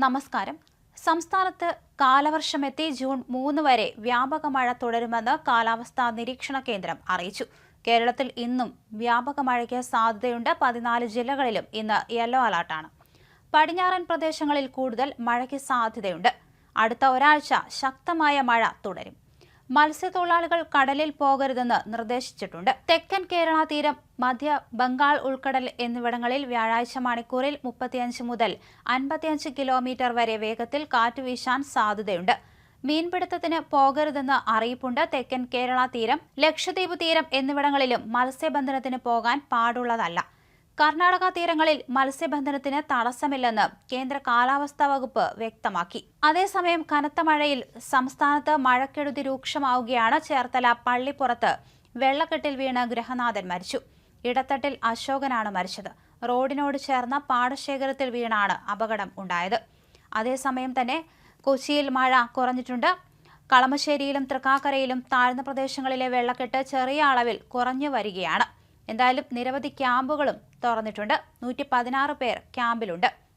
നമസ്കാരം. സംസ്ഥാനത്ത് കാലവർഷമെത്തി ജൂൺ മൂന്ന് വരെ വ്യാപക മഴ തുടരുമെന്ന് കാലാവസ്ഥാ നിരീക്ഷണ കേന്ദ്രം അറിയിച്ചു. കേരളത്തിൽ ഇന്നും വ്യാപക മഴയ്ക്ക് സാധ്യതയുണ്ട്. പതിനാല് ജില്ലകളിലും ഇന്ന് യെല്ലോ അലർട്ടാണ്. പടിഞ്ഞാറൻ പ്രദേശങ്ങളിൽ കൂടുതൽ മഴയ്ക്ക് സാധ്യതയുണ്ട്. അടുത്ത ഒരാഴ്ച ശക്തമായ മഴ തുടരും. മത്സ്യത്തൊഴിലാളികൾ കടലിൽ പോകരുതെന്ന് നിർദ്ദേശിച്ചിട്ടുണ്ട്. തെക്കൻ കേരള തീരം മധ്യ ബംഗാൾ ഉൾക്കടൽ എന്നിവിടങ്ങളിൽ വ്യാഴാഴ്ച മണിക്കൂറിൽ മുപ്പത്തിയഞ്ച് മുതൽ അൻപത്തിയഞ്ച് കിലോമീറ്റർ വരെ വേഗത്തിൽ കാറ്റ് വീശാൻ സാധ്യതയുണ്ട്. മീൻപിടുത്തത്തിന് പോകരുതെന്ന് അറിയിപ്പുണ്ട് തെക്കൻ കേരള തീരം. ലക്ഷദ്വീപ് തീരം എന്നിവിടങ്ങളിലും മത്സ്യബന്ധനത്തിന് പോകാൻ പാടുള്ളതല്ല. കർണാടക തീരങ്ങളിൽ മത്സ്യബന്ധനത്തിന് തടസ്സമില്ലെന്ന് കേന്ദ്ര കാലാവസ്ഥാ വകുപ്പ് വ്യക്തമാക്കി. അതേസമയം കനത്ത മഴയിൽ സംസ്ഥാനത്ത് മഴക്കെടുതി രൂക്ഷമാവുകയാണ് ചേർത്തല പള്ളിപ്പുറത്ത്. വെള്ളക്കെട്ടിൽ വീണ് ഗൃഹനാഥൻ മരിച്ചു. ഇടത്തട്ടിൽ അശോകനാണ് മരിച്ചത്. റോഡിനോട് ചേർന്ന പാടശേഖരത്തിൽ വീണാണ് അപകടം ഉണ്ടായത്. അതേസമയം തന്നെ കൊച്ചിയിൽ മഴ കുറഞ്ഞിട്ടുണ്ട്. കളമശ്ശേരിയിലും തൃക്കാക്കരയിലും താഴ്ന്ന പ്രദേശങ്ങളിലെ വെള്ളക്കെട്ട് ചെറിയ അളവിൽ കുറഞ്ഞു വരികയാണ്. എന്തായാലും നിരവധി ക്യാമ്പുകളും തുറന്നിട്ടുണ്ട്. നൂറ്റി പതിനാറ് പേർ ക്യാമ്പിലുണ്ട്.